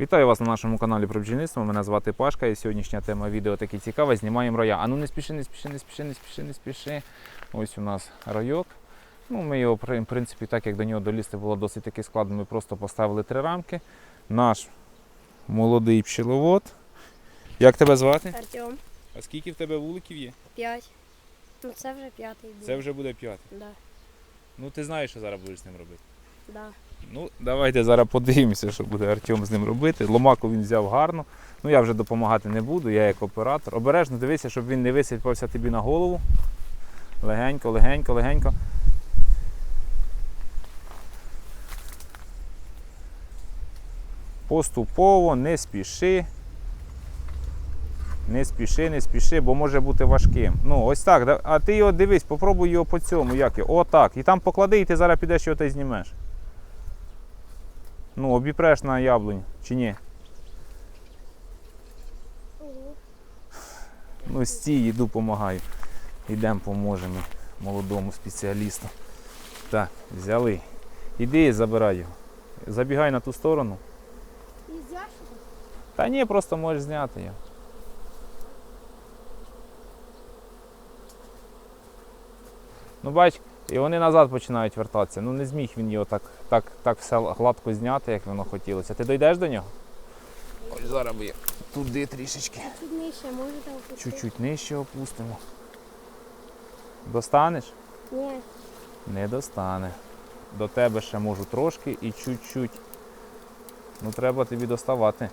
Вітаю вас на нашому каналі про бджільництво. Мене звати Пашка і сьогоднішня тема відео таки цікава. Знімаємо роя. А ну не спіши, не спіши, не спіши, не спіши, не спіши. Ось у нас ройок. Ну, ми його, в принципі, так як до нього долізти було досить таки складно, ми просто поставили три рамки. Наш молодий пчеловод. Як тебе звати? Артем, А скільки в тебе вуликів є? 5. Ну це вже п'ятий. Це вже буде п'ятий. Да, Ну ти знаєш, що зараз будеш з ним робити. Да. Ну, давайте зараз подивимося, що буде Артем з ним робити. Ломаку він взяв гарно. Ну я вже допомагати не буду, я як оператор. Обережно дивися, щоб він не висипався тобі на голову. Легенько, легенько, легенько. Поступово, не спіши. Не спіши, не спіши, бо може бути важким. Ну, ось так. А ти його дивись, попробуй його по цьому. Як? Отак. І там поклади, і ти зараз підеш його та й знімеш. Ну, обіпреш на яблуню, чи ні? Ну, стій, іду, допомагаю. Йдемо, поможемо молодому спеціалісту. Так, взяли. Іди, забирай його. Забігай на ту сторону. І з ящиком? Та ні, просто можеш зняти його. Ну бач, і вони назад починають вертатися. Ну не зміг він його так, так, так все гладко зняти, як воно хотілося. Ти дійдеш до нього? Ось зараз би туди трішечки. Тут нижче можете опустити? Чуть-чуть нижче опустимо. Достанеш? Ні. Не достане. До тебе ще можу трошки і чуть-чуть. Ну треба тобі доставати.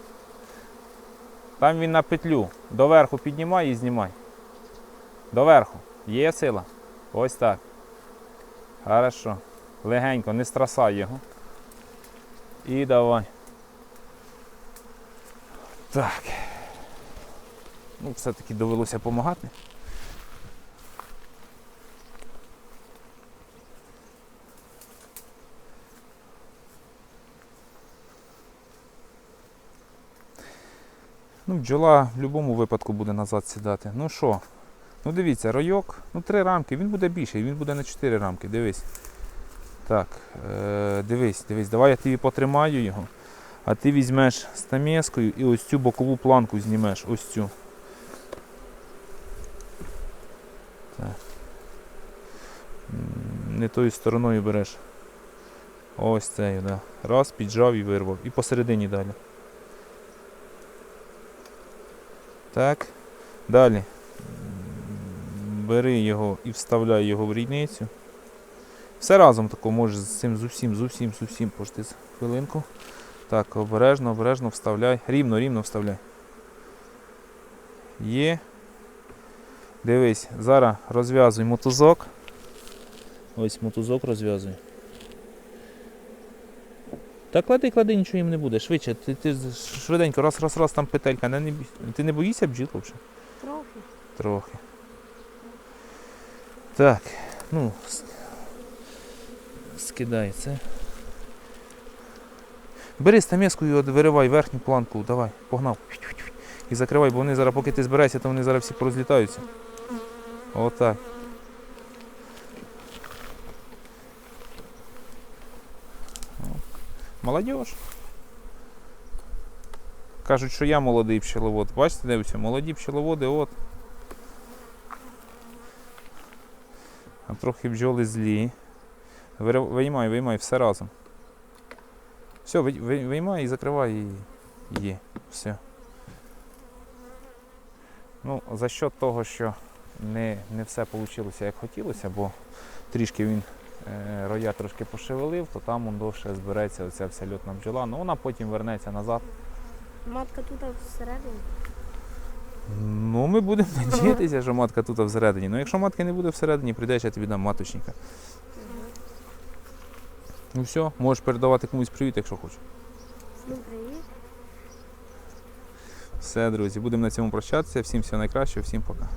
Там він на петлю. Доверху піднімай і знімай. Доверху. Є сила? Ось так. Хорошо. Легенько, не страсай його. І давай. Так. Ну, все-таки довелося допомагати. Ну, бджола в будь-якому випадку буде назад сідати. Ну що? Ну дивіться, ройок, ну три рамки, він буде більший, він буде на чотири рамки, дивись. Так, е, дивись, дивись, давай я тобі потримаю його, а ти візьмеш стамескою і ось цю бокову планку знімеш, ось цю. Так. Не тою стороною береш. Ось цею, да. Раз, піджав і вирвав. І посередині далі. Так. Далі. Бери його і вставляй його в рійницю. Все разом тако можеш з цим з усім, з усім, з усім пошти хвилинку. Так, обережно, обережно вставляй. Рівно, рівно вставляй. Є. Дивись, зараз розв'язуй мотузок. Ось мотузок розв'язуй. Та клади, клади, нічого їм не буде. Швидше, ти, ти швиденько, раз, раз, раз, там петелька. Не, не, ти не боїшся бджіл взагалі? Трохи. Трохи. Так, ну, скидай це. Бери стамеску і виривай верхню планку, давай, погнав. І закривай, бо вони зараз, поки ти збираєшся, то вони зараз всі порозлітаються. Отак. Молодіж. Кажуть, що я молодий пчеловод. Бачите, все? Молоді пчеловоди, от. Трохи бджоли злі. Виймай, виймай, все разом. Все, ви- ви- виймай і закривай є. Все. Ну, за счет того, що не, не все вийшло як хотілося, бо трішки він е, роя трошки пошевелив, то там он довше збереться оця вся льотна бджола. Ну вона потім вернеться назад. Матка тут всередині. Ну, ми будемо надіятися, що матка тут всередині. Ну, якщо матки не буде всередині, прийдеш, я тобі дам маточника. Ну все, можеш передавати комусь привіт, якщо хочеш. Всім привіт. Все, друзі, будемо на цьому прощатися. Всім всього найкращого, всім пока.